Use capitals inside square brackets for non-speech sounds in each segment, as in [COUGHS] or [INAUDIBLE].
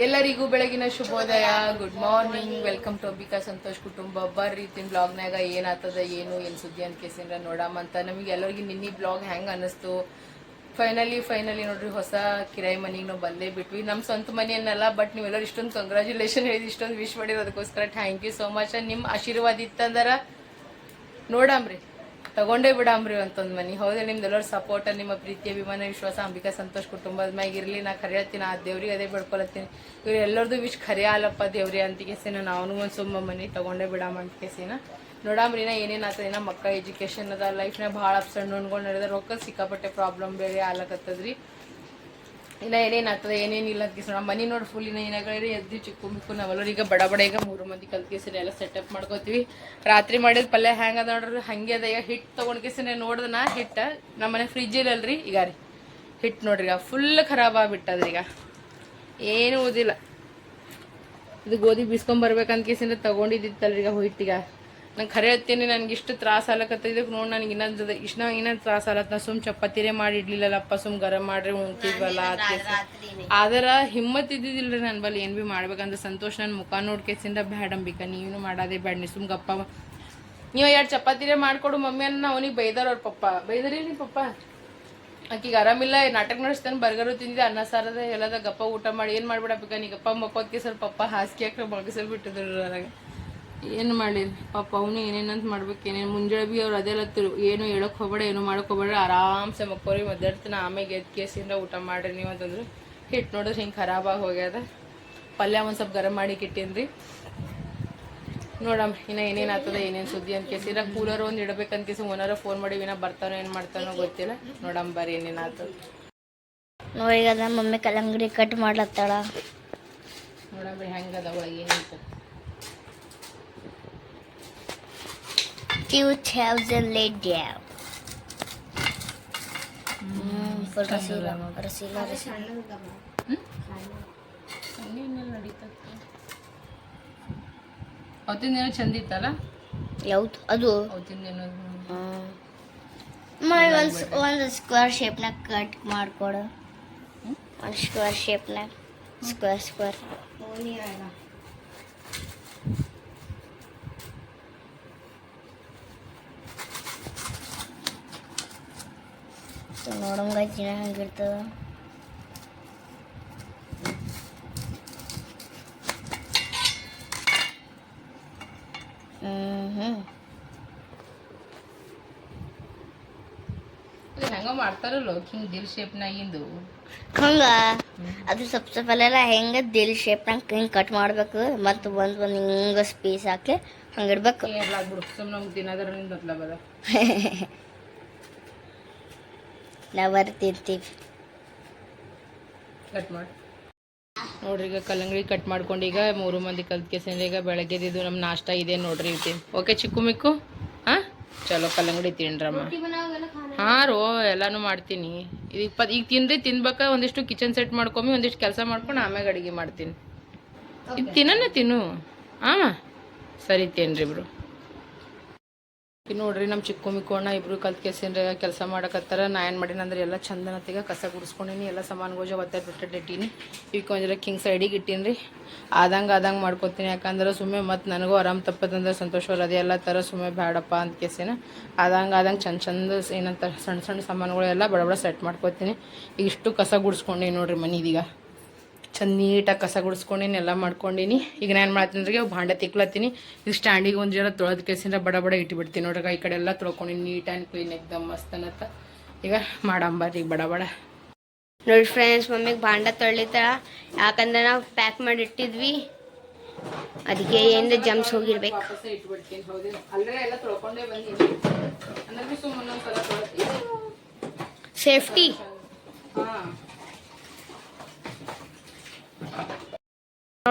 ಎಲ್ಲರಿಗೂ ಬೆಳಗಿನ ಶುಭೋದಯ. Good morning welcome to Ambika Santosh ಕುಟುಂಬ. ಬರ್ರಿ ತಿನ್ ಬ್ಲಾಗ್ನಾಗ ಏನಾಗ್ತದ, ಏನು ಏನು ಸುದ್ದಿ ಅಂತ ಕೇಸಿಂದ್ರ ಅಂತ. ನಮಗೆ ಎಲ್ಲರಿಗೂ ನಿನ್ನೆ ಬ್ಲಾಗ್ ಹೆಂಗ್ ಅನ್ನಿಸ್ತು? ಫೈನಲಿ ಫೈನಲಿ ನೋಡ್ರಿ, ಹೊಸ ಕಿರಾಯಿ ಮನೆಗೆ ನಾವು ಬಂದೇ ಬಿಟ್ವಿ. ನಮ್ಮ ಸ್ವಂತ ಮನೆಯನ್ನಲ್ಲ ಬಟ್ ನೀವೆಲ್ಲರೂ ಇಷ್ಟೊಂದು ಕಂಗ್ರ್ಯಾಚುಲೇಷನ್ ಹೇಳಿದ್, ಇಷ್ಟೊಂದು ವಿಶ್ ಮಾಡಿರೋದಕ್ಕೋಸ್ಕರ ಥ್ಯಾಂಕ್ ಯು ಸೋ ಮಚ್ ನಿಮ್ಮ ಆಶೀರ್ವಾದ ಇತ್ತಂದ್ರೆ ನೋಡಾಮ್ರಿ. ತಗೊಂಡೇ ಬಿಡಾಮ್ರಿ ಅಂತಂದ್ ಮನಿ. ನಿಮ್ದು ನಿಮ್ದೆಲ್ಲರ ಸಪೋರ್ಟ್ ನಿಮ್ಮ ಪ್ರೀತಿ, ಅಭಿಮಾನ, ವಿಶ್ವಾಸ, ಅಂಬಿಕಾ, ಸಂತೋಷ್ ಕುಟುಂಬದ ಮ್ಯಾಗ ಇರ್ಲಿ ನಾ ಕರೆಯತ್ತೀನಿ ಆ ದೇವ್ರಿಗೆ ಅದೇ ಬಿಡ್ಕೊಳತ್ತೀನಿ. ಇವ್ರು ಎಲ್ಲರದು ವಿಶ್ ಕರೆ ಆಲಪ್ಪ ದೇವ್ರಿ ಅಂತ ಕೇಸಿನ ನಾವು ಒಂದು ಸುಮ್ಮ ಮನಿ ತಗೊಂಡೇ ಬಿಡಾಮ ಅಂತ ಕೇಸಿನ. ನೋಡಾಮ್ರಿ ನಾ ಏನೇನು ಆತದ ಇನ್ನ ಮಕ್ಕಳ ಎಜುಕೇಶನ್ ಅದ ಲೈಫ್ನಾಗ ಭಾಳ ಅಪ್ಸ್ ಅಂಡ್ ಡೌನ್ಗಳು ನಡೆದ ರೊಕ್ಕ ಸಿಕ್ಕಾಪಟ್ಟೆ ಪ್ರಾಬ್ಲಮ್ ಬೇರೆ ಆಲಕತ್ತದ್ರಿ ಇನ್ನ ಏನೇನು ಆಗ್ತದೆ ಏನೇನಿಲ್ಲ ಅಂತ ಕೇಸೋಣ ಮನೆ ನೋಡಿ ಫುಲ್ ಇನ್ನ ಏನಾಗಲಿ ಎದ್ದು ಚಿಕ್ಕ ಮಿಕ್ಕು ನಾವೆಲ್ಲರೂ ಈಗ ಬಡ ಬಡ ಈಗ ಮೂರು ಮಂದಿ ಕಲ್ತ್ ಎಲ್ಲ ಸೆಟಪ್ ಮಾಡ್ಕೋತೀವಿ. ರಾತ್ರಿ ಮಾಡಿದ ಪಲ್ಯ ಅದ ನೋಡ್ರಿ? ಹಂಗೆ ಅದ. ಈಗ ಹಿಟ್ಟು ತೊಗೊಂಡು ಕೇಸಿನ ನೋಡ್ದೆ ನಾ ಹಿಟ್ಟ ನಮ್ಮ ಮನೆ ಫ್ರಿಜ್ ಇಲ್ಲಲ್ರಿ ಈಗ ರೀ. ಹಿಟ್ಟು ನೋಡ್ರಿ ಈಗ ಫುಲ್ ಖರಾಬ್ ಆಗಿಬಿಟ್ಟದ್ರಿ ಈಗ. ಏನೂ ಓದಿಲ್ಲ. ಇದು ಗೋಧಿ ಬಿಸ್ಕೊಂಬರ್ಬೇಕಂತ ಕೇಸಿಂದ ತಗೊಂಡಿದ್ದಿತ್ತಲ್ರಿ ಈಗ ಹಿಟ್ಟಿಗ ನಂಗೆ ಖರೆ ಹತ್ತೀನಿ ನನಗೆ ಇಷ್ಟು ತ್ರಾಸ ಆಲಕತ್ತ ಇದಕ್ಕೆ ನೋಡಿ ನನಗೆ ಇನ್ನೊಂದು ಇಷ್ಟ ಇನ್ನೊಂದು ತ್ರಾಸ ಆಲತ್ ನಾ ಸುಮ್ ಚಪಾತಿರೇ ಮಾಡಿ ಇಡ್ಲಿಲ್ಲಲ್ಲಪ್ಪ ಸುಮ್ ಗರಂ ಮಾಡ್ರಿ ಉಣ್ತಿದ್ವಲ್ಲ ಆದ್ರ ಹಿಮ್ಮತ್ ಇದ್ದಿದ್ದಿಲ್ರಿ ನನ್ನ ಬಲ್ಲಿ ಏನ್ ಬಿ ಮಾಡ್ಬೇಕಂದ್ರೆ ಸಂತೋಷ ನನ್ನ ಮುಖ ನೋಡ್ಕೇಸಿಂದ ಬ್ಯಾಡ್ ಅಂಬಿಕ ನೀನು ಮಾಡೋದೇ ಬ್ಯಾಡ್ ನೀ ಸುಮ್ ಗಪ್ಪ ನೀವು ಎರಡು ಚಪಾತಿರೇ ಮಾಡ್ಕೊಡು ಮಮ್ಮಿ ಅನ್ನ ಅವನಿಗೆ ಬೈದಾರ ಅವ್ರ ಪಪ್ಪ. ಬೈದರಿ ನೀ ಪಪ್ಪ? ಆಕಿಗೆ ಆರಾಮಿಲ್ಲ ನಾಟಕ ನಡೆಸ್ತಾನೆ ಬರ್ಗರು ತಿಂದಿದ್ದೆ ಅನ್ನ ಸಾರದ ಎಲ್ಲದ ಗಪ್ಪ ಊಟ ಮಾಡಿ ಏನು ಮಾಡ್ಬಿಡಪ್ಪ ನೀ ಗಪ್ಪ ಮಕ್ಕೋದ್ಕೆ ಸ್ವಲ್ಪ ಪಪ್ಪ ಹಾಸಿಗೆ ಹಾಕಿ ಮಗಸಲ್ ಬಿಟ್ಟಿದ್ರು ನನಗೆ. ಏನು ಮಾಡಲಿ ಪಾಪ ಅವನು ಏನೇನಂತ ಮಾಡ್ಬೇಕು ಏನೇನು ಮುಂಜಾನೆ ಬಿ ಅವ್ರು ಅದೆಲ್ಲ ತಿರು ಏನು ಹೇಳಕ್ ಹೋಗ್ಬೇಡ ಏನು ಮಾಡಕ್ ಹೋಗ್ಬೇಡ ಆರಾಮ್ಸೆ ಮಕ್ಕೋರಿ ಮದ್ದಾಡ್ತೀನಿ ಆಮೇಲೆ ಎದ್ದು ಕೇಸಿಂದ ಊಟ ಮಾಡ್ರಿ ನೀವು ಅಂತಂದ್ರೆ. ಹಿಟ್ಟು ನೋಡಿದ್ರೆ ಹಿಂಗೆ ಖರಾಬಾಗಿ ಹೋಗ್ಯದ. ಪಲ್ಯ ಒಂದು ಸ್ವಲ್ಪ ಗರಂ ಮಾಡಿ ಇಟ್ಟಿನ್ರಿ. ನೋಡಮ್ಮ ಇನ್ನು ಏನೇನು ಆಗ್ತದೆ ಏನೇನು ಸುದ್ದಿ ಅಂತ ಕೇಸಿರ ಕೂಲರ್ ಒಂದ್ ಇಡ್ಬೇಕಂತ ಕೇಸಿ ಓನರ ಫೋನ್ ಮಾಡಿ ಇನ್ನ ಬರ್ತಾನೋ ಏನು ಮಾಡ್ತಾನೋ ಗೊತ್ತಿಲ್ಲ. ನೋಡಮ್ಮ ಬರ್ರಿ ಏನೇನು ಆತದ ನೋಡಿ ಮಮ್ಮಿ ಕಲಂಗಡಿ ಕಟ್ ಮಾಡ್ಲತ್ತಾಳ. ನೋಡಮ್ಮ ಹೆಂಗದ ಒಳಗೆ ಏನೈತೆ ಟೂ ಥೌಸಂಡ್ ಲೇಟ್ ಡ್ಯಾವ್ ರಸೀಲ ರಸೀಲ ರಸೀಲ ಹಂಗೇನೆಲ್ಲ ನಡೀತದೆ ಅವತ್ತಿನ ಏನೋ ಚಂದ ಇತ್ತಲ್ಲ? ಯಾವ್ದು? ಅದು? ಅವತ್ತಿನ ಏನೋ ಮಾಡಿ ಒಂದು ಒಂದು ಸ್ಕ್ವೇರ್ ಶೇಪ್ನಾಗ ಕಟ್ ಮಾಡ್ಕೊಡು. ಒಂದು ಸ್ಕ್ವೇರ್ ಶೇಪ್ನಾಗ ಸ್ಕ್ವೇರ್ ಸ್ಕ್ವೇರ್ ನೋಡಂಗ ದಿನ ಹೆಂಗಿರ್ತದ ಹೆಂಗ ಮಾಡ್ತಾರಲ್ಲ ಹಿಂಗೆ ದಿಲ್ ಶೇಪ್ನಾಗಿಂದು ಹಂಗ? ಅದು ಸ್ವಲ್ಪ ಸ್ವಲ್ಪ ಹೆಂಗೆ ದಿಲ್ ಶೇಪ್ನಾಗ ಹಿಂಗೆ ಕಟ್ ಮಾಡ್ಬೇಕು ಮತ್ತು ಒಂದು ಒಂದು ಹಿಂಗ ಸ್ಪೀಸ್ ಹಾಕಿ ಹಂಗೆ ಇಡ್ಬೇಕು. ಎಲ್ಲ ಬಿಡು ಸುಮ್ಮನೆ ನಮ್ಗೆ ಅದ ತಿಂತೀವಿ. ಕಟ್ ಮಾಡಿ. ನೋಡ್ರಿ ಈಗ ಕಲ್ಲಂಗಡಿ ಕಟ್ ಮಾಡ್ಕೊಂಡು ಈಗ ಮೂರು ಮಂದಿ ಕಲ್ತ್ ಕೇಸಂದ್ರೆ ಈಗ ಬೆಳಗ್ಗೆದಿದ್ದು ನಮ್ಮ ನಾಷ್ಟ ಇದೆ ನೋಡ್ರಿ ಇರ್ತೀನಿ ಓಕೆ ಚಿಕ್ಕು ಮಿಕ್ಕು? ಹಾ? ಚಲೋ ಕಲ್ಲಂಗಡಿ ತಿನ್ರಮ್ಮ ಹಾ ರೋ ಎಲ್ಲಾನು ಮಾಡ್ತೀನಿ. ಈಗ ಪ ಈಗ ತಿನ್ರಿ ತಿನ್ಬೇಕ ಒಂದಿಷ್ಟು ಕಿಚನ್ ಸೆಟ್ ಮಾಡ್ಕೊಂಬಿ ಒಂದಿಷ್ಟು ಕೆಲಸ ಮಾಡ್ಕೊಂಡು ಆಮ್ಯಾಗ ಅಡಿಗೆ ಮಾಡ್ತೀನಿ. ಇದು ತಿನ್ನನ ತಿನ್ನು. ಆಮ? ಸರಿ ತಿನ್ರಿ ಇಬ್ರು ಈಗ ನೋಡ್ರಿ ನಮ್ಮ ಚಿಕ್ಕು ಮಿಕ್ಕೋಣ ಇಬ್ರು ಕಲ್ತ್ ಕೆಲ್ಸಿಂದ್ರೆ ಕೆಲಸ ಮಾಡಕತ್ತಾರ. ನಾ ಏನು ಮಾಡೀನಿ ಅಂದ್ರೆ ಎಲ್ಲ ಚಂದನತಿಗ ಕಸ ಗುಡಿಸ್ಕೊಂಡಿನಿ, ಎಲ್ಲ ಸಾಮಾನು ಗೋಜ ಒತ್ತೆ ಬಿಟ್ಟಿಟ್ಟು ಇಟ್ಟೀನಿ. ಈಗ ಒಂದಿರ ಕಿಂಗ್ ಸೈಡಿಗೆ ಇಟ್ಟೀನಿ ಆದಂಗೆ ಆದಂಗೆ ಮಾಡ್ಕೊತೀನಿ. ಯಾಕಂದ್ರೆ ಸುಮ್ಮನೆ ಮತ್ತೆ ನನಗೂ ಆರಾಮ್ ತಪ್ಪದಂದ್ರೆ ಸಂತೋಷವಲ್ಲ ಅದೇ ಎಲ್ಲ ಥರ ಸುಮ್ಮನೆ ಬೇಡಪ್ಪ ಅಂತ ಕೇಸಿನ ಆದಂಗೆ ಆದಂಗೆ ಚಂದ ಚಂದ ಏನಂತ ಸಣ್ಣ ಸಣ್ಣ ಸಾಮಾನುಗಳೆಲ್ಲ ಬಡ ಬಡ ಸೆಟ್ ಮಾಡ್ಕೊತೀನಿ. ಈಗ ಇಷ್ಟು ಕಸ ಗುಡಿಸ್ಕೊಂಡೀನಿ ನೋಡ್ರಿ ಮನಿದೀಗ. ಚಂದ ನೀಟಾಗಿ ಕಸ ಗುಡಿಸ್ಕೊಂಡಿನಿ ಎಲ್ಲ ಮಾಡ್ಕೊಂಡಿನಿ. ಈಗ ನಾನು ಏನು ಮಾಡ್ತೀನಿ ಅಂದ್ರೆ ಭಾಂಡೆ ತಿಕ್ಲತ್ತೀನಿ. ಈಗ ಸ್ಟ್ಯಾಂಡಿಗೆ ಒಂದು ಜನ ತೊಳೆದ ಕೇಸಿಂದ ಬಡ ಬಡ ಇಟ್ಬಿಡ್ತೀನಿ ನೋಡ್ರಿ ಈ ಕಡೆ ಎಲ್ಲ ತೊಳ್ಕೊಂಡಿನಿ ನೀಟ್ ಆ್ಯಂಡ್ ಕ್ಲೀನ್ ಎಕ್ದಮ್ ಮಸ್ತ್ ಅನ್ನತ್ತ. ಈಗ ಮಾಡಂಬಾರಿ ಈಗ ಬಡ ಬಡ. ನೋಡಿ ಫ್ರೆಂಡ್ಸ್ ಮಮ್ಮಿಗೆ ಭಾಂಡ ತೊಳಿತಾಳ ಯಾಕಂದ್ರೆ ನಾವು ಪ್ಯಾಕ್ ಮಾಡಿ ಇಟ್ಟಿದ್ವಿ. ಅದಕ್ಕೆ ಏನಿದೆ ಜಮ್ಸ್ ಹೋಗಿರ್ಬೇಕು. ವಾಪಸ್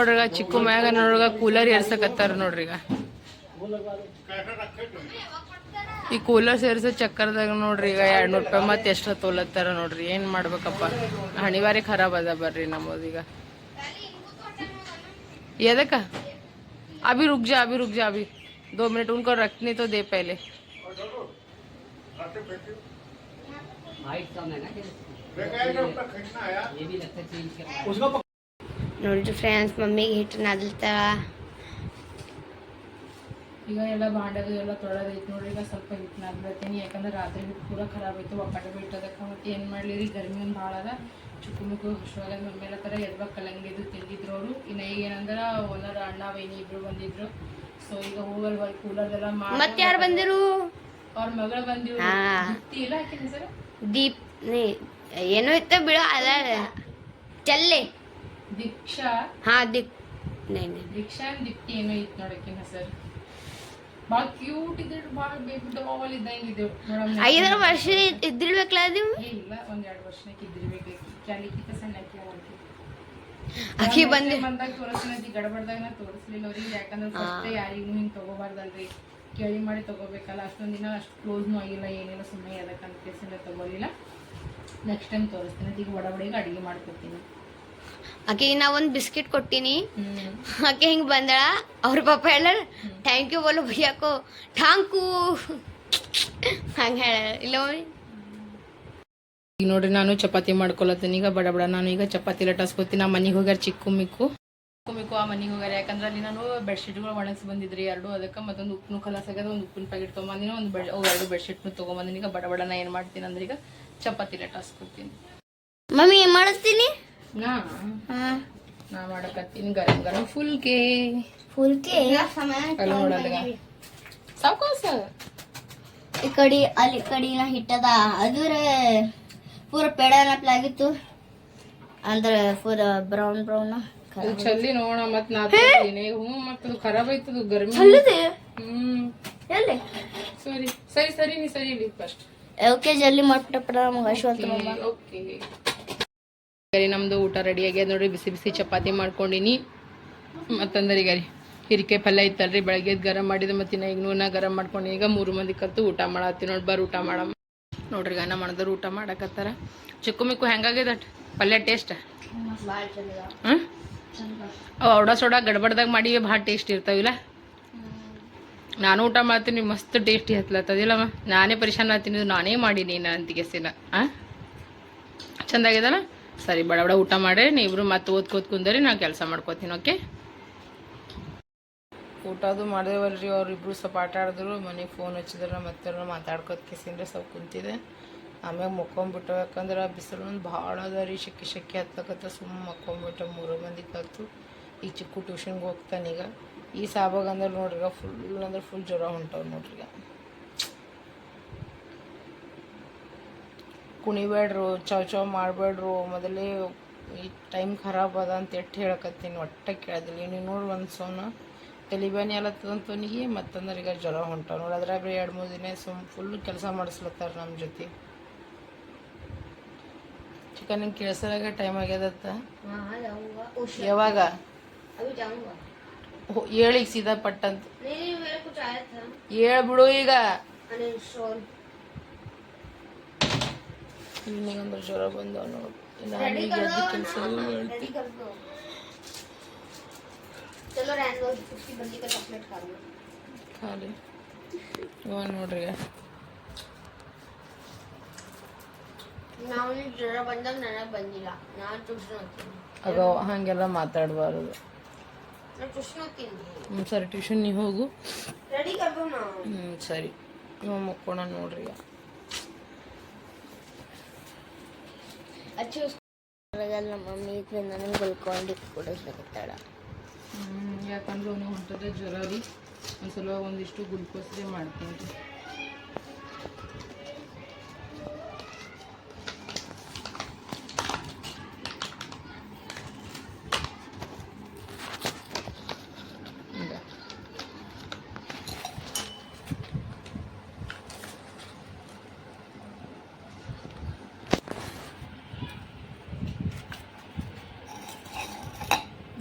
ಹಾಂ ನೋಡ್ರಿ ಚಿಕ್ಕು ಮ್ಯಾಗ ನೋಡ್ರಿ ಕೂಲರ್ ಏರ್ಸಕತ್ತಾರ ನೋಡ್ರಿ ಈಗ ಈ ಕೂಲರ್ ಸೇರ್ಸೋ ಚಕ್ಕರ್ದಾಗ ನೋಡ್ರಿ ಈಗ ಎರಡ್ ನೂರು ರೂಪಾಯಿ ಮತ್ತೆ ಎಷ್ಟು ತೊಲತ್ತಾರ ನೋಡ್ರಿ ಏನ್ ಮಾಡ್ಬೇಕಪ್ಪ ಹಣಿವಾರಿ ಖರಾಬ್ ಅದ ಬರ್ರಿ ನಮ್ಮದೀಗ ಎದಕ್ಕ अभी रुक जा अभी रुक जा अभी दो मिनट उनको रखने तो दे पहले ನೋಡಿರಿ ಫ್ರೆಂಡ್ಸ್ ಮಮ್ಮಿಗೆ ಹಿಟ್ಟು ನಲ್ತವ ಈಗ ಎಲ್ಲ ಬಾಂಡದು ಎಲ್ಲ ತೊಳೆದೈತಿ ನೋಡ್ರಿ ಈಗ ಸ್ವಲ್ಪ ಹಿಟ್ಟು ನಾದ್ಬಿಡ್ತೀನಿ ಯಾಕಂದ್ರೆ ರಾತ್ರಿ ಹಿಟ್ಟು ಪೂರ ಖರಾಬ್ ಆಯ್ತು ಒಪ್ಪಟ ಬಿಟ್ಟು ಅದಕ್ಕೆ ಮತ್ತೆ ಏನು ಮಾಡಲಿ ರೀ ಗರ್ಮಿ ಒಂದು ಭಾಳ ಅದ. ಚುಕ್ಕು ಮುಕ್ಕು ಮಮ್ಮಿ ಎಲ್ಲ ಥರ ಎದ್ಬೇಕು ಕಲಂಗಿದ್ದು ತಿಂದಿದ್ರು ಅವರು. ಇನ್ನು ಈಗ ಏನಂದ್ರೆ ಓನರ್ ಅಣ್ಣ ವೈನಿ ಇಬ್ರು ಬಂದಿದ್ರು. ಸೊ ಈಗ ಹೋಗಲ್ ಬರ್ ಕೂಲರ್ದೆಲ್ಲ ಮತ್ತೆ ಯಾರು ಬಂದಿರು? ಅವ್ರ ಮಗಳು ಬಂದಿರು. ಇಲ್ಲ ಆಕಿನ ಹೆಸರು? ದೀಪ್ ನೀ ಏನೋ ಇತ್ತ ಬಿಡು ಅದ ಚಲ್ಲೆ. ದೀಕ್ಷಾ. ಹಾ ದೀಪ್ ನೈ ನೈ. ದೀಕ್ಷಾ ದಿಪ್ತಿ ಏನೋ ಇತ್ತು ನೋಡಕ್ಕಿನ ಸರ್ ಭಾಳ ಕ್ಯೂಟ್ ಇದ್ರು ಭಾಳ ಬೇಬಿ ಡಾಲ್ ಇದ್ದಂಗೆ ನೋಡಮ್ಮ ಐದಾರು ವರ್ಷ ಇದ್ದಿರ್ಬೇಕಲ್ಲ ಅದು ಇಲ್ಲ ಒಂದ್ ಎರಡು ವರ್ಷಕ್ಕೆ ಇದ್ದಿರ್ಬೇಕು ಕ್ಯಾಲಿಕಿತ ಸಣ್ಣ ಅಕ್ಕಿ ಅವಳಿಗೆ ಬಂದೆ ಬಂದು ಬಂದಾಗ ತೋರಿಸ್ತೀನಿ ಗಡಬಡ್ದಾಗ ನಾ ತೋರಿಸ್ಲಿಲ್ಲ ಅವ್ರಿಗೆ. ಯಾಕಂದ್ರೆ ಫಸ್ಟ್ ಯಾರಿಗೂ ಹಿಂಗೆ ತಗೋಬಾರ್ದಲ್ರಿ. ಕೇಳಿ ಮಾಡಿ ತಗೋಬೇಕಲ್ಲ ಅಷ್ಟೊಂದು ದಿನ ಅಷ್ಟು ಕ್ಲೋಸ್ನು ಆಗಿಲ್ಲ ಏನಿಲ್ಲ ಸುಮ್ಮನೆ ಅದಕ್ಕೆ ಅಂತ ತಗೋಲಿಲ್ಲ ನೆಕ್ಸ್ಟ್ ಟೈಮ್ ತೋರಿಸ್ತೀನಿ ಈಗ ಒಡಬಡಿಗೆ ಅಡಿಗೆ ಮಾಡ್ಕೊತೀನಿ ಆಕೆಗೆ ನಾ ಒಂದು ಬಿಸ್ಕಿಟ್ ಕೊಟ್ಟಿನಿ. ಆಕೆ ಹಿಂಗೆ ಬಂದಳ. ಅವ್ರ ಪಾಪ ಹೇಳ ಥ್ಯಾಂಕ್ ಯು ಬೋಲು ಭಯ್ಯಾಕೋ ಠಾಂಕು ಹಂಗೆ ಹೇಳ ಇಲ್ಲ ಈಗ ನೋಡ್ರಿ ನಾನು ಚಪಾತಿ ಮಾಡ್ಕೊಳತ್ತೀನಿ. ಈಗ ಬಡ ಬಡ. ನಾನು ಈಗ ಚಪಾತಿ ಲಟಾಸ್ಕೊತೀನಿ ನಾ ಮನೆಗೆ ಹೋಗ್ಯಾರ ಚಿಕ್ಕು ಮಿಕ್ಕು. ಚಿಕ್ಕು ಮಿಕ್ಕು ಆ ಮನೆಗೆ ಹೋಗ್ಯಾರ. ಯಾಕಂದ್ರೆ ಅಲ್ಲಿ ನಾನು ಬೆಡ್ಶೀಟ್ಗಳು ಒಣಗಿಸಿ ಬಂದಿದ್ರಿ. ಎರಡು ಅದಕ್ಕೆ ಮತ್ತೊಂದು ಉಪ್ಪು ಕಲಸ ಒಂದು ಉಪ್ಪಿನ ಪ್ಯಾಕೆಟ್ ತೊಗೊಂಬಂದಿನಿ ಒಂದು ಬೆಡ್ ಎರಡು ಬೆಡ್ಶೀಟ್ನು ತೊಗೊಂಬಂದಿನಿ. ಈಗ ಬಡ ಬಡ ನಾ ಏನು ಮಾಡ್ತೀನಿ ಅಂದ್ರೆ ಈಗ ಚಪಾತಿ ಲಟಾಸ್ಕೊತೀನಿ ಮಮ್ಮಿ ಏನ್ ಮಾಡಿಸ್ತೀನಿ? ನಾ? ಹಾ. ನಾ ಮಾಡಕತ್ತೀನಿ ಗರಂ ಗರಂ ಫುಲ್ಕೆ ಫುಲ್ಕೆ ಅಲ್ಲಿ ನೋಡಲ್ಲ ಸಾವ್ಕಾಸ ಈ ಕಡೆ ಅಲ್ಲಿ ಈ ಕಡೆ ನಾ ಹಿಟ್ಟದ ಅದ್ರ ಪೂರ ಪೇಡ ನಪ್ಲಾಗಿತ್ತು ಅಂದ್ರೆ ಪೂರ ಬ್ರೌನ್ ಬ್ರೌನ್ ಚಲ್ಲಿ ನೋಡ ಮತ್ ನಾ ತಿಂತೀನಿ. ಹ್ಞೂ ಮತ್ ಅದು ಖರಾಬ್ ಆಯ್ತದು ಗರ್ಮಿ. ಹ್ಮ್. ಎಲ್ಲಿ? ಸರಿ ಸರಿ ಸರಿ ನೀ ಸರಿ ಇಲ್ಲಿ ಫಸ್ಟ್ ಓಕೆ ಜಲ್ದಿ ಮಾಡ್ಬಿಟ್ಟಪ್ಪ ನಮ್ಗೆ ಅಶ್ವಂತ ಓಕೆ. ಸರಿ ನಮ್ದು ಊಟ ರೆಡಿ ಆಗ್ಯದ ನೋಡ್ರಿ, ಬಿಸಿ ಬಿಸಿ ಚಪಾತಿ ಮಾಡ್ಕೊಂಡಿನಿ. ಮತ್ತಂದ್ರೆ ಗರಿ ಪಲ್ಯ ಇತ್ತಲ್ರಿ ಬೆಳಗ್ಗೆ ಗರಂ ಮಾಡಿದೆ ಮತ್ತೆ ಈಗ ನೂನ ಗರಂ ಮಾಡ್ಕೊಂಡು ಈಗ ಮೂರು ಮಂದಿ ಕಲ್ತು ಊಟ ಮಾಡತ್ತಿ ನೋಡಿ, ಬರ್ ಊಟ ಮಾಡ ನೋಡ್ರಿ ಗಾನ ಮಾಡಿದ್ರು ಊಟ ಮಾಡಕತ್ತಾರ. ಚಿಕ್ಕು ಮಿಕ್ಕು ಹೆಂಗಾಗ್ಯದ ಪಲ್ಯ ಟೇಸ್ಟ್ ಹ್ಮ್? ಅವು ಔಡ ಸೋಡ ಗಡ್ಬಡ್ದಾಗ ಮಾಡಿ ಭಾಳ ಟೇಸ್ಟ್ ಇರ್ತಾವಿಲ್ಲ. ನಾನು ಊಟ ಮಾಡ್ತೀನಿ, ಮಸ್ತ್ ಟೇಸ್ಟಿ ಹತ್ಲತ್ತದಿಲ್ಲಮ್ಮ ನಾನೇ ಪರಿಶಾನ ಆಗ್ತೀನಿ, ನಾನೇ ಮಾಡೀನಿ ನಾನು ಅಂತಿಗೆಸಿನ ಹಾ ಚಂದಾಗ್ಯದಲ್ಲ ಸರಿ ಬಡ ಬಡ ಊಟ ಮಾಡಿ ನೀವಿಬ್ರು ಮತ್ತೆ ಓದ್ಕೋತ್ ಕುಂದರಿ ನಾ ಕೆಲಸ ಮಾಡ್ಕೋತೀನಿ, ಓಕೆ? ಊಟ ಅದು ಮಾಡಿದೇವಲ್ರಿ ಅವ್ರಿಬ್ರು ಸ್ವಲ್ಪ ಆಟ ಆಡಿದ್ರು, ಮನೆಗೆ ಫೋನ್ ಹಚ್ಚಿದ್ರೆ, ಮತ್ತೆ ಮಾತಾಡ್ಕೋತ ಕಿಸಿಂದ್ರೆ, ಸ್ವಲ್ಪ ಕುಂತಿದೆ ಆಮ್ಯಾಗ ಮಕ್ಕೊಂಬಿಟ್ಟು ಯಾಕಂದ್ರೆ ಬಿಸಿಲು ಭಾಳ ಅದ ರೀ ಶೆಕೆ ಶೆಕೆ ಹತ್ತಕತ್ತ ಸುಮ್ಮ ಮಕ್ಕೊಂಬಿಟ್ಟು ಮೂರು ಮಂದಿ ಕಲ್ತು. ಈ ಚಿಕ್ಕು ಟ್ಯೂಷನ್ಗೆ ಹೋಗ್ತಾನೀಗ ಈ ಸಾಬಾಗ ಅಂದ್ರೆ ನೋಡ್ರಿ, ಈಗ ಫುಲ್ ಅಂದ್ರೆ ಫುಲ್ ಜ್ವರ ಹೊಂಟವ್ ನೋಡ್ರಿ ಕುಣಿಬೇಡ್ರು ಚೌ ಚಾವ್ ಮಾಡಬೇಡ್ರು ಮೊದಲೇ ಈ ಟೈಮ್ ಖರಾಬ್ ಅದ ಅಂತ ಎಟ್ಟು ಹೇಳಕತ್ತೀನಿ ಒಟ್ಟ ಕೇಳೋದಿಲ್ಲ. ನೀವು ನೋಡಿ ಒಂದು ಸೋನ ತಲಿಬ್ಯಾನಿ ಅಲತ್ತದಂತವನಿಗೆ ಮತ್ತಂದ್ರೆ ಈಗ ಜ್ವರ ಹೊಂಟವ. ನೋಡಿ ಅದ್ರಾಗ ಬರೀ ಎರಡು ಮೂರು ದಿನ ಸುಮ್ ಫುಲ್ ಕೆಲಸ ಮಾಡಿಸ್ಲತ್ತಾರ ನಮ್ಮ ಜೊತೆ. ಚಿಕನ್ ಕೇಳಿಸಿದಾಗ ಟೈಮ್ ಆಗ್ಯದತ್ತ? ಯಾವಾಗ? ಹೇಳಿಗೆ ಏಳಿಗೆ ಸೀದಾ ಪಟ್ಟಂತ ಹೇಳ್ಬಿಡು ಈಗ. ಇವನಿಗಂದ್ರೆ ಜ್ವರ ಬಂದವ ನೋಡಿ. ನಾನು ಈಗ ಅದು ಕೆಲಸ ಮಾಡ್ತೀನಿ. ಖಾಲಿ. ಇವಾಗ ಇವ ನೋಡ್ರಿ. ನಾವು ಜ್ವರ ಬಂದಾಗ ನನಗೆ ಬಂದಿಲ್ಲ. ನಾನು ಟ್ಯೂಷನ್ ಹೋಗ್ತೀನಿ. ಆಗ ಹಾಗೆಲ್ಲ ಮಾತಾಡಬಾರದು. ಹ್ಞೂ ಸರಿ ಟ್ಯೂಷನ್ ನೀವು ಹೋಗು ಹ್ಞೂ ಸರಿ. ಇವ ಮಕ್ಕೋಣ ನೋಡ್ರಿ ಅಚ್ಚು ನಮ್ಮ ಮಮ್ಮಿ ಇದ್ರೆ ನನಗೆ ಕೂಡ ಕೊಡಿಸ್ಲಿಕತ್ತಾಳ ಹ್ಞೂ ಯಾಕಂದ್ರೆ ಅವನಿಗೆ ಹೊಂಟದ ಜ್ವರ ರೀ. ಒಂದು ಸಲ ಒಂದಿಷ್ಟು ಗ್ಲುಕೋಸ್ಗೆ ಮಾಡ್ತೀನಿ ರೀ ಹಿಂಗ.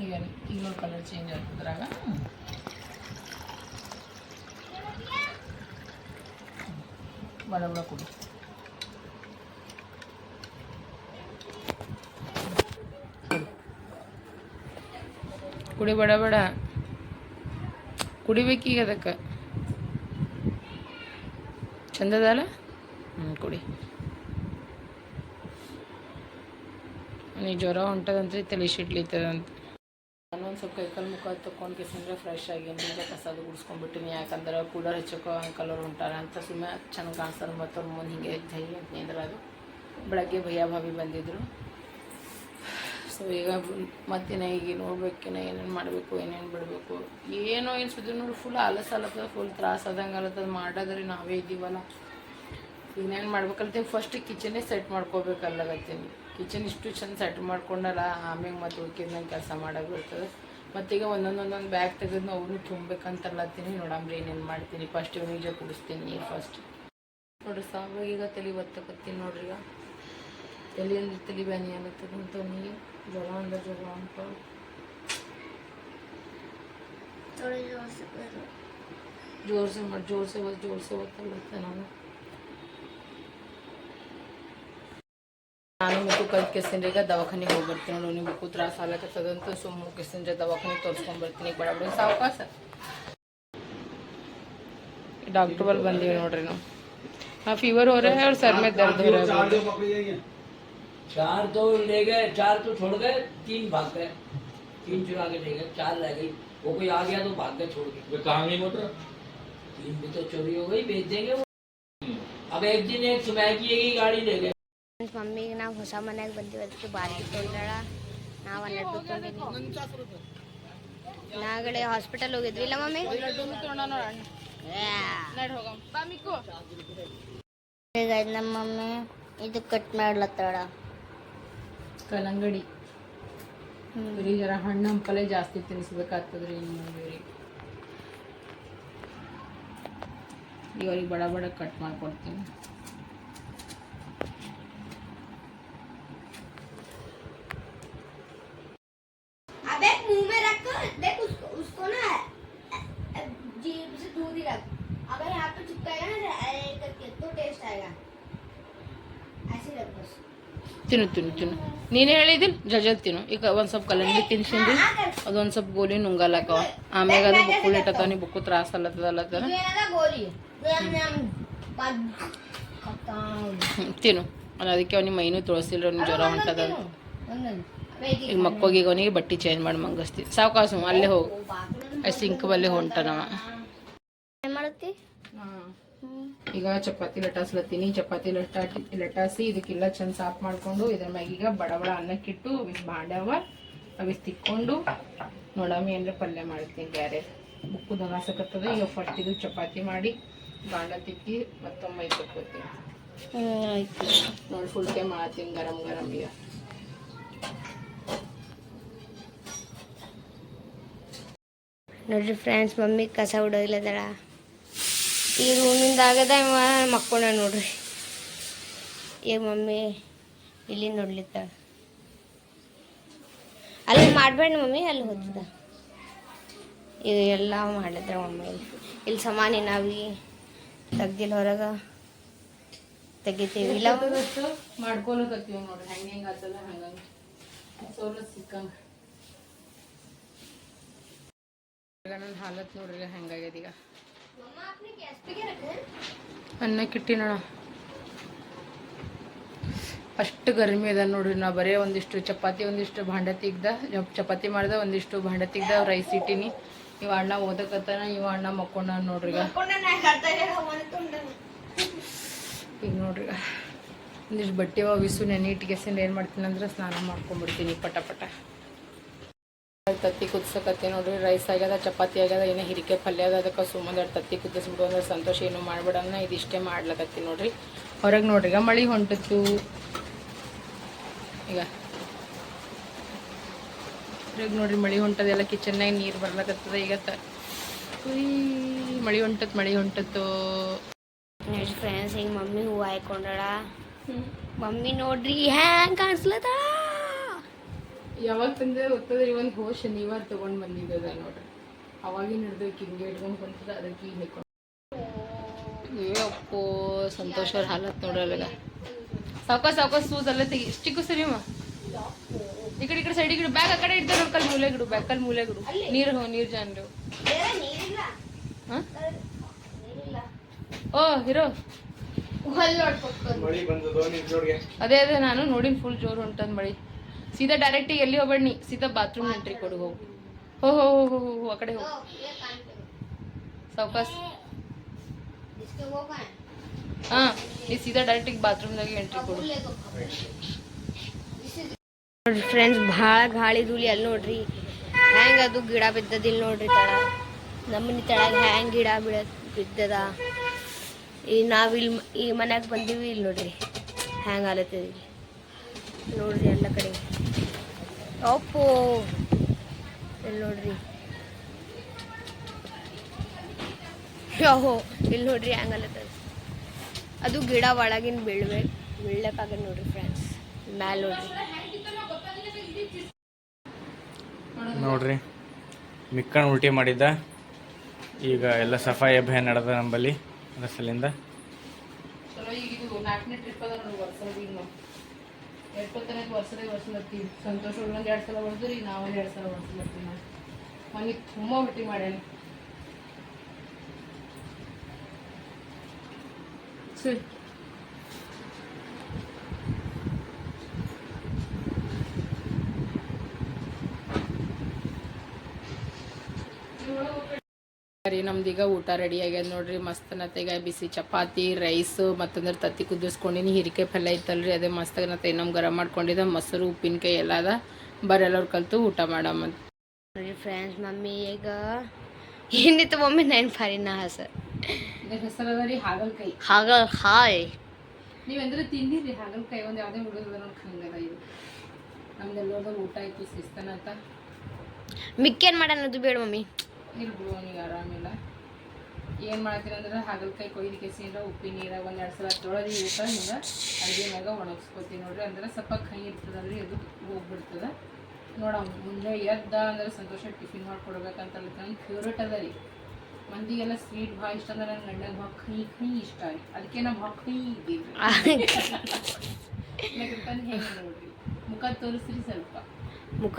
ಈಗ ಕಲರ್ ಚೇಂಜ್ ಆಗ್ತದ್ರಾಗ ಬಡ ಬಡ ಕುಡಿ. ಕುಡಿ ಬಡ ಬಡ. ಕುಡಿಬೇಕೀಗ ಅದಕ್ಕೆ. ಚಂದದಲ್ಲ? ಹ್ಞೂ ಕುಡಿ. ನೀ ಜ್ವರ ಹೊಂಟದಂತ್ರಿ, ತಲೆ ಒಂದು ಸ್ವಲ್ಪ ಕೈಕಾಲು ಮುಖ ತೊಗೊಂಡು ಕಿಸಿಂದ್ರೆ ಫ್ರೆಶ್ ಆಗಿ ಬೀಜ ಕಸದು ಗುಡಿಸ್ಕೊಂಡ್ಬಿಟ್ಟಿನಿ. ಯಾಕಂದ್ರೆ ಕೂಲರ್ ಹಚ್ಚಕ್ಕೋ ಅಂಕಲ್ ಅವ್ರು ಹೊಂಟಾರ ಅಂತ ಸುಮ್ಮನೆ ಚೆನ್ನಾಗಿ ಕಾಣಿಸ್ತಾರೆ ಮತ್ತು ಅವ್ರ ಮುಂದೆ ಹಿಂಗೆ ಜೈ ಅಂತ ನಿಂದ್ರದು ಬೆಳಗ್ಗೆ ಭಯ ಭಾವಿ ಬಂದಿದ್ದರು ಸೊ ಈಗ ಮತ್ತಿನ ಈಗ ನೋಡ್ಬೇಕಿನ ಏನೇನು ಮಾಡಬೇಕು, ಏನೇನು ಬಿಡಬೇಕು. ಏನೋ ಏನು ಸುದ್ದಿ ನೋಡಿ ಫುಲ್ ಅಲಸಲತ್ತದ ಫುಲ್ ತ್ರಾಸ ಆದಂಗೆ ಆಲತ್ತದ ಮಾಡೋದ್ರಿ ನಾವೇ ಇದ್ದೀವಲ್ಲ. ಇನ್ನೇನು ಮಾಡ್ಬೇಕಲ್ತೀನಿ ಫಸ್ಟ್ ಕಿಚನೇ ಸೆಟ್ ಮಾಡ್ಕೋಬೇಕಲ್ಲಗತ್ತೀನಿ. ಕಿಚನ್ ಇಷ್ಟು ಚಂದ ಸೆಟ್ ಮಾಡ್ಕೊಂಡಲ್ಲ, ಆಮ್ಯಾಗ ಮತ್ತೆ ಉಳ್ಕಿದ್ನಂಗೆ ಕೆಲಸ ಮಾಡೋಕೆ ಬರ್ತದೆ. ಮತ್ತೀಗ ಒಂದೊಂದು ಒಂದೊಂದು ಬ್ಯಾಗ್ ತೆಗೆದು ಅವನು ತುಂಬೇಕಂತಲ್ಲತ್ತೀನಿ ನೋಡಂಬ್ರಿ ಏನೇನು ಮಾಡ್ತೀನಿ? ಫಸ್ಟ್ ಇವನಿಗೆ ಕುಡಿಸ್ತೀನಿ ನೀರು ಫಸ್ಟ್ ನೋಡ್ರಿ ಈಗ ತಲೆ ಒತ್ತಕತ್ತೀನಿ ನೋಡ್ರಿ ಈಗ. ತಲೆ ಅಂದ್ರೆ ತಲೆ ಬ್ಯಾನಿ ಅನ್ನತ್ತದ ಅವನಿಗೆ ಜ್ವರ ಅಂದ್ರೆ ಜ್ವರ ಅಂತ. ಜೋರ್ಸೆ ಮಾಡಿ ಜೋರ್ಸೆ ಒತ್ತು ಜೋರ್ಸೆ ಒತ್ತಲ್ಲತ್ತೆ ನಾನು. ನಾನು ಮುಕ್ಕು ಕಲ್ತ್ ಕೆಸಿಂದ್ರೆ ಈಗ ದವಾಖಾನಿಗೆ ಹೋಗಿ ಬರ್ತೀನಿ ನೋಡಿ ನೀವು ಮುಕ್ಕು ತ್ರಾಸ ಆಗ್ಲತ್ತದಂತ ಸುಮ್ಮನೆ ಕೆಸಿಂದ್ರೆ ದವಾಖಾನಿಗೆ ತೋರಿಸ್ಕೊಂಡ್ ಬರ್ತೀನಿ ಬಡ ಬಡ ಸಾವಕಾಶ डॉक्टर बल बंदी ನೋಡ್ರಿ ನಾವು हाँ फीवर हो रहा है और सर में दर्द हो रहा है चार तो ले गए चार तो छोड़ गए तीन भाग गए तीन चुरा के ले गए चार रह गई वो कोई आ गया तो भाग गए छोड़ के कहाँ गई मोटर तीन भी तो चोरी हो गई बेच देंगे वो अब एक दिन एक सुबह की एक ही गाड़ी ले गए ಫ್ರೆಂಡ್ಸ್ ಮಮ್ಮಿಗೆ ನಾವು ಹೊಸ ಮನೆಯಾಗ ಬಂದೀವಿ. ಅದಕ್ಕೆ ಬಾರ್ಗಿ ತೊಗೊಂಡಾಳ. ನಾವು ಹನ್ನೆರಡು ನಾಗಡೆ ಹಾಸ್ಪಿಟಲ್ ಹೋಗಿದ್ವಿ ಇಲ್ಲ ಮಮ್ಮಿ? ಈಗ ನಮ್ಮ ಮಮ್ಮಿ ಇದು ಕಟ್ ಮಾಡ್ಲತ್ತಾಳ. ಕಲಂಗಡಿ ಜರ ಹಣ್ಣು ಹಂಪಲೆ ಜಾಸ್ತಿ ತಿನ್ನಿಸ್ಬೇಕಾಗ್ತದ್ರಿ ಇವ್ರಿಗೆ. ಬಡ ಬಡ ಕಟ್ ಮಾಡ್ಕೊಡ್ತೀನಿ. ತಿನ್ನು ತಿನ್ನು ತಿನ್ನು. ನೀನು ಹೇಳಿದ್ದೀನಿ ಜಜಲ್ ತಿನ್ನು. ಈಗ ಒಂದು ಸ್ವಲ್ಪ ಕಲಂಡಿ ತಿನ್ಸಿಂದು ಅದೊಂದು ಸ್ವಲ್ಪ ಗೋಲಿ ನುಂಗಲ್ಲಕ್ಕವ ಆಮ್ಯಾಗ ಅದು ಬುಕ್ಕು ಇಟ್ಟತ್ತ ನೀ ಬುಕ್ಕು ತ್ರಾಸ ಅಲ್ಲತ್ತದಲ್ಲತ್ತ ತಿನ್ನು. ಅಲ್ಲ ಅದಕ್ಕೆ ಅವ್ನಿಗೆ ಮೈನೂ ತೊಳಸಿಲ್ಲ ಅವ್ನಿಗೆ ಜ್ವರ ಹೊಂಟದ ಈಗ ಮಕ್ಕೋಗಿ ಅವನಿಗೆ ಬಟ್ಟೆ ಚೇಂಜ್ ಮಾಡಿ ಮಂಗಸ್ತಿ. ಸಾವಕಾಸು ಅಲ್ಲೇ ಹೋಗಿ. ಸಿಂಕ್ ಬಲ್ಲೇ ಹೊಂಟನವ. ಏನು ಮಾಡುತ್ತಿ ಈಗ ಚಪಾತಿ ಲಟಾಸ್ಲತ್ತೀನಿ ಚಪಾತಿ ಲಟಾಟಿ ಲಟಾಸಿ ಇದಕ್ಕೆಲ್ಲ ಚಂದ ಸಾಫ್ ಮಾಡ್ಕೊಂಡು ಇದ್ರ ಮ್ಯಾಗ ಈಗ ಬಡ ಬಡ ಅನ್ನಕ್ಕಿಟ್ಟು ಅವಿಸ್ ಬಾಂಡವ ಅವಿಸ್ ತಿಕ್ಕೊಂಡು ನೋಡಮಿ ಅಂದ್ರೆ ಪಲ್ಯ ಮಾಡ್ತೀನಿ ಬ್ಯಾರೆ. ಬುಕ್ಕು ದಗಾಸಕತ್ತದ ಈಗ ಫಟ್ಟಿದು ಇದು ಚಪಾತಿ ಮಾಡಿ ಬಾಂಡ ತಿಕ್ಕಿ ಮತ್ತೊಮ್ಮೆ ತಕ್ಕೋತೀನಿ ಆಯ್ತು. ನೋಡಿ ಫುಲ್ಕೆ ಮಾಡ್ತೀನಿ ಗರಂ ಗರಂ ಈಗ. ನೋಡ್ರಿ ಫ್ರೆಂಡ್ಸ್ ಮಮ್ಮಿ ಕಸ ಹೊಡೋದಿಲ್ಲದಳ ಈ ರೂಮಿಂದ ಆಗದ ಮಕ್ಕೊಂಡ ನೋಡ್ರಿ. ಏ ಮಮ್ಮಿ, ಇಲ್ಲಿ ನೋಡ್ಲಿತ್ತ ಅಲ್ಲಿ ಮಾಡ್ಬೇಡ ಮಮ್ಮಿ, ಅಲ್ಲಿ ಹೋಗ್ತದ. ಈಗ ಎಲ್ಲ ಮಾಡಿದ್ರೆ ಮಮ್ಮಿ. ಇಲ್ಲಿ ಸಮಾನಿ ನಾವಿ ತೆಗ್ದಿಲ್ಲ ಹೊರಗ ತೆಗಿತೀವಿ. ಇಲ್ಲ? ಮಾಡ್ಕೊಳಕತ್ತೀವಿ ನೋಡ್ರಿ. ಹೆಂಗೆ ಹೆಂಗೆ ಹಂಗಂಗೆ ಹಾಲತ್ ನೋಡ್ರಿ ಹೆಂಗಾಗ್ಯದ ಈಗ. ಅನ್ನಕ್ಕಿಟ್ಟಿ ನೋಡ. ಅಷ್ಟು ಗರ್ಮಿ ಅದ ನೋಡ್ರಿ. ನಾ ಬರೇ ಒಂದಿಷ್ಟು ಚಪಾತಿ, ಒಂದಿಷ್ಟು ಭಾಂಡೆ ತೆಗ್ದ ಚಪಾತಿ ಮಾಡ್ದೆ, ಒಂದಿಷ್ಟು ಭಾಂಡೆ ತೆಗ್ದ ರೈಸ್ ಇಟ್ಟಿನಿ. ಇವ ಅಣ್ಣ ಓದಕತ್ತಾನ, ಇವ ಅಣ್ಣ ಮಕ್ಕೊಂಡ ನೋಡ್ರಿ ಈಗ. ನೋಡ್ರಿ ಒಂದಿಷ್ಟು ಬಟ್ಟೆ ವಿಸು ನೆನೆ ಇಟ್ಗೆಸಿಂದ ಏನು ಮಾಡ್ತೀನಿ ಅಂದ್ರೆ ಸ್ನಾನ ಮಾಡ್ಕೊಂಡ್ಬಿಡ್ತೀನಿ ಪಟ ಪಟ. ತತ್ತಿ ಕುದಿಸಕತ್ತಿ ನೋಡ್ರಿ ರೈಸ್ ಆಗ್ಯದ ಚಪಾತಿ ಆಗ್ಯದ ಏನೋ ಹಿರಿಕೆ ಪಲ್ಯ ಅದ ಅದಕ್ಕೆ ಸುಮ್ಮನೆ ತತ್ತಿ ಕುದಿಸ್ಬಿಡು ಅಂದ್ರೆ ಸಂತೋಷ ಏನು ಮಾಡ್ಬಿಡನ್ನ ಇದಿಷ್ಟೇ ಮಾಡ್ಲಕತ್ತಿ ನೋಡ್ರಿ. ಹೊರಗೆ ನೋಡ್ರಿ ಈಗ ಮಳೆ ಹೊಂಟಿತ್ತು ಈಗ ಹೊರಗೆ ನೋಡ್ರಿ ಮಳೆ ಹೊಂಟದೆಲ್ಲ ಕಿಚನ್ನಾಗ ನೀರು ಬರ್ಲಕತ್ತದ ಈಗ ತ ಮಳೆ ಹೊಂಟತ್ ಮಳೆ ಹೊಂಟತ್ತು ಫ್ರೆಂಡ್ಸ್ ಈಗ ಮಮ್ಮಿ ಹೂವು ಹಾಕೊಂಡಳ ಮಮ್ಮಿ ನೋಡ್ರಿ ಹ್ಯಾಂಗ್ ಕಾಣಿಸ್ಲತ್ತ ಯಾವಾಗ ತಂದೆ ಗೊತ್ತದ ಒಂದು ಹೋ ಶನಿವಾರ ತಗೊಂಡ್ ಬಂದಿದ್ದದ ನೋಡ್ರಿ. ಅವಾಗಿನ ಹಿಡ್ದು ಹಿಂಗೆ ಇಟ್ಕೊಂಡು ಬಂತದ ಅದಕ್ಕೆ ಈಗ ಹಿಡ್ಕೊಂಡು ಅಪ್ಪೋ ಸಂತೋಷ ಅವ್ರ ಹಾಲತ್ ನೋಡ್ರಲ್ಲ ಸಾವ್ಕ ಸಾವ್ಕಾಸ್ ಸೂಸ್ ಅಲ್ಲ ತೆಗಿ. ಇಷ್ಟಿಗೂ ಸರಿ ಅಮ್ಮ ಈ ಕಡೆ ಈ ಕಡೆ ಸೈಡ್ ಈ ಕಡೆ ಬ್ಯಾಗ್ ಆ ಕಡೆ ಇಡ್ತಾರೆ ನೋಡಿ ಕಲ್ ಮೂಲೆ ಗಿಡು ಬ್ಯಾಕಲ್ಲಿ ಕಲ್ ಮೂಲೆ ಗಿಡು ನೀರು ಹೋ ನೀರು ಜಾನ್ರು ಹಾ? ಓ ಹೀರೋ ಮಳಿ ಬಂದದ ನಿನ್ ಜೋಡ್ಗೆ ಅದೇ ಅದೇ ನಾನು ನೋಡಿನ ಫುಲ್ ಜೋರು ಹೊಂಟದ್ ಮಳಿ. ಸೀದಾ ಡೈರೆಕ್ಟ್ ಎಲ್ಲಿ ಹೋಗ್ಬೇಡಿ ಸೀದಾ ಬಾತ್ರೂಮ್ ಎಂಟ್ರಿ ಕೊಡು, ಹೋಗು. ಹೋ ಹೋ ಹೋ ಹೋ ಆ ಕಡೆ ಹೋಗು. ಸಾವಕಾಸ್. ಹಾ ಈ ಸೀದಾ ಡೈರೆಕ್ಟ್ ಬಾತ್ರೂಮ್ದಾಗೆ ಎಂಟ್ರಿ ಕೊಡು. ನೋಡ್ರಿ ಫ್ರೆಂಡ್ಸ್ ಭಾಳ ಗಾಳಿ ಧೂಳಿ ಅಲ್ಲಿ ನೋಡ್ರಿ. ಹೆಂಗೆ ಅದು ಗಿಡ ಬಿದ್ದದಿಲ್ಲ ನೋಡ್ರಿ ತಳ. ನಮ್ಮನೆ ತಳಗ ಹೆಂಗೆ ಗಿಡ ಬೀಳದ್ ಬಿದ್ದದ? ಈ ನಾವು ಇಲ್ಲಿ ಈ ಮನ್ಯಾಗ ಬಂದೀವಿ ಇಲ್ಲಿ ನೋಡ್ರಿ. ಹ್ಯಾಂಗ್ ಆಲತ್ತದ ನೋಡ್ರಿ ಎಲ್ಲ ಕಡೆ. ಅಪ್ಪೋ ಇಲ್ಲಿ ನೋಡ್ರಿ ಓಹೋ ಇಲ್ಲಿ ನೋಡ್ರಿ ಹೆಂಗ್ ಆಲತ್ತದ ಅದು ಗಿಡ ಒಳಗಿನ ಬೀಳ್ಬೇಕು ಬೀಳ್ಲಕ್ಕಾಗ ನೋಡ್ರಿ ಫ್ರೆಂಡ್ಸ್ ಮ್ಯಾಲ ನೋಡ್ರಿ. ನೋಡ್ರಿ ಮಿಕ್ಕಣ ಉಲ್ಟಿ ಮಾಡಿದ್ದ. ಈಗ ಎಲ್ಲ ಸಫಾಯಿ ಅಭಿಯಾನ ನಡೆದ ನಂಬಲ್ಲಿ ಅದರ ಸಲಿಂದ ಚಲೋ ವರ್ಷದಾಗ ನಾವು ವರ್ಷಲತ್ತೀವಿ ಸಂತೋಷ ಒಂದೊಂದು ಎರಡು ಸಲ ಹೊಡೆದ್ರಿ ಈಗ ಒಂದು ಎರಡು ಸಲ ಹೊಡ್ಸ್ಲತ್ತೀವಿ ನಾವು. ಮನೆಗೆ ತುಂಬ ಹೊಟ್ಟಿ ಮಾಡ್ಯಾನ. ಸರಿ. ರೀ ನಮ್ದೀಗ ಊಟ ರೆಡಿ ಆಗ್ಯದ ನೋಡ್ರಿ. ಮಸ್ತ್ ನತೆಗ ಬಿಸಿ ಚಪಾತಿ ರೈಸ್ ಮತ್ತಂದ್ರೆ ತತ್ತಿ ಕುದಿಸ್ಕೊಂಡಿನಿ. ಹೀರಿಕಾಯಿ ಪಲ್ಯ ಐತಲ್ರಿ ಅದೇ ಮಸ್ತ್ ನತ್ತೆ ನಮ್ ಗರಂ ಮಾಡ್ಕೊಂಡಿದ್ದ. ಮೊಸರು ಉಪ್ಪಿನಕಾಯಿ ಎಲ್ಲ ಅದ. ಬರೆಲ್ಲವ್ರು ಕಲ್ತು ಊಟ ಮಾಡಮ್ಮ ನೋಡಿ ಫ್ರೆಂಡ್ಸ್ ಮಮ್ಮಿ ಈಗ ಏನಿತ್ತು ಮಮ್ಮಿ ನೈನ್ ಫಾರಿನ ಸರ್ ಇದ್ರ ಹೆಸರು ಅದ ರೀ ಹಾಗಲ್ಕಾಯಿ. ಹಾಗ ಹಾಯ್ ನೀವೆಂದ್ರೆ ತಿಂದಿರಿ ಹಾಗಲ್ಕಾಯಿ. ಒಂದು ಯಾವುದೇ ಹುಡುಗದ ನೋಡಿ ಹಂಗದ ಇದು. ನಮ್ದೆಲ್ಲೋದ ಊಟ ಆಯ್ತು ಮಿಕ್ಕೇನು ಮಿಕ್ಕೇನ್ ಮಾಡೋದು ಬೇಡ ಮಮ್ಮಿ. ಇರ್ಬಿಡು ಅವನಿಗೆ ಆರಾಮಿಲ್ಲ. ಏನು ಮಾಡ್ತೀನಿ ಅಂದ್ರೆ ಹಾಗಲಕಾಯಿ ಕೊಯ್ದು ಕೆಸಿಂದ ಉಪ್ಪಿನ ನೀರಾಗ ಒಂದು ಎರಡು ಸಲ ತೊಳೆದು ಊಟ ಹಿಂಗೆ ಅಡುಗೆ ಮ್ಯಾಗ ಒಣಗಿಸ್ಕೊತೀನಿ ನೋಡ್ರಿ. ಅಂದ್ರೆ ಸ್ವಲ್ಪ ಕೈ ಇರ್ತದಲ್ರಿ ಅದು ಹೋಗ್ಬಿಡ್ತದ. ನೋಡ ಮುಂದೆ ಎದ್ದ ಅಂದ್ರೆ ಸಂತೋಷ ಟಿಫಿನ್ ಮಾಡ್ಕೊಡ್ಬೇಕಂತ ನನ್ನ ಫೇವ್ರೇಟ್ ಅದ ರೀ. ಮಂದಿಗೆಲ್ಲ ಸ್ವೀಟ್ ಭಾಳ ಇಷ್ಟ ಅಂದ್ರೆ ನನ್ನ ಗಂಡಗೆ ಭಾಳ ಕೈ ಕೈ ಇಷ್ಟ ರೀ. ಅದಕ್ಕೆ ನಾ ಭಾಳ ಕೈ ಇದ್ದೀವಿ [LAUGHS] ಹೆಂಗೆ ನೋಡ್ರಿ? ಮುಖ ತೋರಿಸ್ರಿ ಸ್ವಲ್ಪ. ಮುಖ?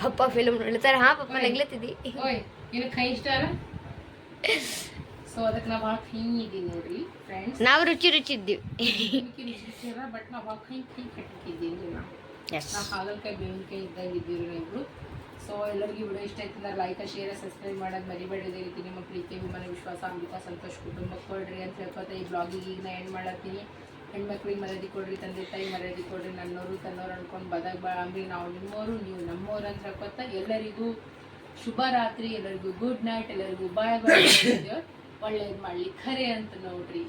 ಪಪ್ಪ ಫಿಲ್ಮ್ ನೋಡ್ತಾರೆ ಹಾ ಪಪ್ಪ ನಗ್ಲತ್ತಿದ್ದಿ ಓಯ್ ಇನ್ನು ಕೈ ಇಷ್ಟ ಅಲ್ಲ? ಸೊ ಅದಕ್ಕೆ ನಾ ಭಾಳ ಕೈ ಇದ್ದೀನಿ ನೋಡ್ರಿ ಫ್ರೆಂಡ್ಸ್ ನಾವು ರುಚಿ ರುಚಿ ಇದ್ದೀವಿ. ಬಟ್ ನಾ ಭಾಳ ಕೈ ಕೈ ಕಟ್ಟಿದ್ದೀನಿ ನಾ ಎಸ್ ನಾ ಹಾಗಲ್ಕಾಯಿ ಬೇವಿನಕಾಯಿ ಇದ್ದಾಗ ಇದ್ದೀವಿ ನೀವು ಸೊ ಎಲ್ಲರಿಗೂ ವಿಡಿಯೋ ಇಷ್ಟ ಆಯ್ತು ಅಂದ್ರೆ ಲೈಕ್ ಶೇರ್ ಸಬ್ಸ್ಕ್ರೈಬ್ ಮಾಡೋದು ಮರಿಬೇಡಿ ಇದೇ ರೀತಿ. ನಿಮ್ಮ ಪ್ರೀತಿ ವಿಮಾನ ವಿಶ್ವಾಸ ಅಂಬಿಕಾ ಸಂತೋಷ ಕುಟುಂಬಕ್ಕೆ ಕೊಡ್ರಿ ಅಂತ ಹೇಳ್ಕೊತ ಈ ಬ್ಲಾಗಿಗೆ ಈಗ ನಾ ಎಂಡ್ ಮಾಡತ್ತೀನಿ. ಹೆಣ್ಮಕ್ಳಿಗೆ ಮರ್ಯಾದೆ ಕೊಡ್ರಿ, ತಂದೆ ತಾಯಿ ಮರ್ಯಾದೆ ಕೊಡ್ರಿ, ನನ್ನೋರು ತನ್ನೋರು ಅನ್ಕೊಂಡು ಬದಾಗ ಬಾಳಂಬ್ರಿ ನಾವು ನಿಮ್ಮೋರು, ನೀವು ನಮ್ಮೋರು ಅಂತ ಹೇಳ್ಕೊತ ಎಲ್ಲರಿಗೂ ಶುಭ ರಾತ್ರಿ, ಎಲ್ಲರಿಗೂ ಗುಡ್ ನೈಟ್ ಎಲ್ಲರಿಗೂ ಬಾಯ್ ಬಾಯ್ [COUGHS] ಒಳ್ಳೇದು ಮಾಡ್ಲಿ. ಖರೆ ಅಂತ ನೋಡ್ರಿ.